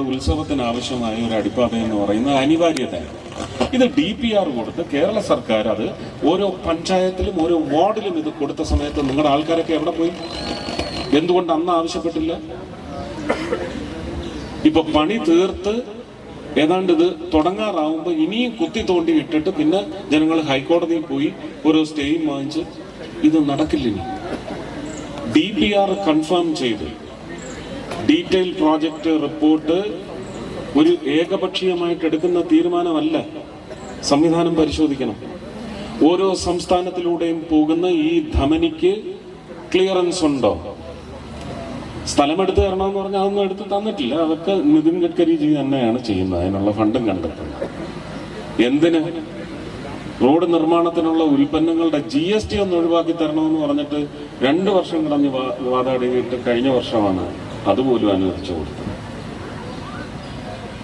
ഉത്സവത്തിന് ആവശ്യമായ ഒരു അടിപ്പാത എന്ന് പറയുന്നത് അനിവാര്യതയാണ്. ഇത് ഡി പി ആർ കൊടുത്ത് കേരള സർക്കാർ അത് ഓരോ പഞ്ചായത്തിലും ഓരോ വാർഡിലും ഇത് കൊടുത്ത സമയത്ത് നിങ്ങളുടെ ആൾക്കാരൊക്കെ എവിടെ പോയി? എന്തുകൊണ്ട് അന്ന് ആവശ്യപ്പെട്ടില്ല? ഇപ്പൊ പണി തീർത്ത് ഏതാണ്ട് ഇത് തുടങ്ങാറാവുമ്പോൾ ഇനിയും കുത്തി തോണ്ടി ഇട്ടിട്ട് പിന്നെ ജനങ്ങൾ ഹൈക്കോടതിയിൽ പോയി ഓരോ സ്റ്റേയും വാങ്ങിച്ച് ഇത് നടക്കില്ല ഡി പി ആർ കൺഫേം ചെയ്ത്. ഡീറ്റെയിൽ പ്രോജക്റ്റ് റിപ്പോർട്ട് ഒരു ഏകപക്ഷീയമായിട്ട് എടുക്കുന്ന തീരുമാനമല്ല സംവിധാനം പരിശോധിക്കണം. ഓരോ സംസ്ഥാനത്തിലൂടെയും പോകുന്ന ഈ ധമനിക്ക് ക്ലിയറൻസ് ഉണ്ടോ? സ്ഥലമെടുത്ത് തരണമെന്ന് പറഞ്ഞാൽ അതൊന്നും എടുത്ത് തന്നിട്ടില്ല. അതൊക്കെ നിതിൻ ഗഡ്കരി ജി തന്നെയാണ് ചെയ്യുന്നത്. അതിനുള്ള ഫണ്ടും കണ്ടെത്തുന്നത് എന്തിന്? റോഡ് നിർമ്മാണത്തിനുള്ള ഉൽപ്പന്നങ്ങളുടെ ജി എസ് ടി ഒന്ന് ഒഴിവാക്കി തരണമെന്ന് പറഞ്ഞിട്ട് രണ്ട് വർഷം കടഞ്ഞ് വാദാടിയിട്ട് കഴിഞ്ഞ വർഷമാണ് അതുപോലും അനുവദിച്ചു കൊടുത്തത്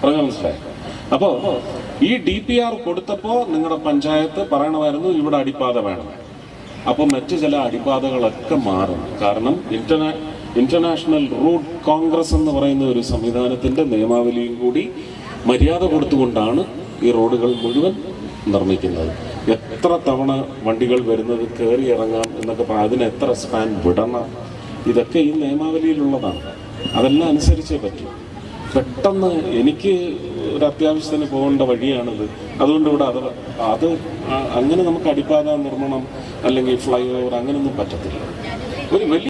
പറഞ്ഞു മനസ്സിലായി? അപ്പോ ഈ ഡി പി ആർ കൊടുത്തപ്പോ നിങ്ങളുടെ പഞ്ചായത്ത് പറയണമായിരുന്നു ഇവിടെ അടിപ്പാത വേണം. അപ്പൊ മറ്റു ചില അടിപ്പാതകളൊക്കെ മാറും. കാരണം ഇന്റർനാ ഇന്റർനാഷണൽ റൂട്ട് കോൺഗ്രസ് എന്ന് പറയുന്ന ഒരു സംവിധാനത്തിന്റെ നിയമാവലിയും കൂടി മര്യാദ കൊടുത്തുകൊണ്ടാണ് ഈ റോഡുകൾ മുഴുവൻ നിർമ്മിക്കുന്നത്. എത്ര തവണ വണ്ടികൾ വരുന്നത് കയറി ഇറങ്ങാം എന്നൊക്കെ പറയാം അതിന് എത്ര സ്പാൻ വിടണം? ഇതൊക്കെ ഈ നിയമാവലിയിലുള്ളതാണ്. അതെല്ലാം അനുസരിച്ചേ പറ്റൂ. പെട്ടെന്ന് എനിക്ക് ഒരു അത്യാവശ്യത്തിന് പോകേണ്ട വഴിയാണിത്. അതുകൊണ്ട് ഇവിടെ അത് അത് അങ്ങനെ നമുക്ക് അടിപ്പാത നിർമ്മാണം അല്ലെങ്കിൽ ഫ്ലൈ ഓവർ അങ്ങനെയൊന്നും പറ്റത്തില്ല. ഒരു വലിയ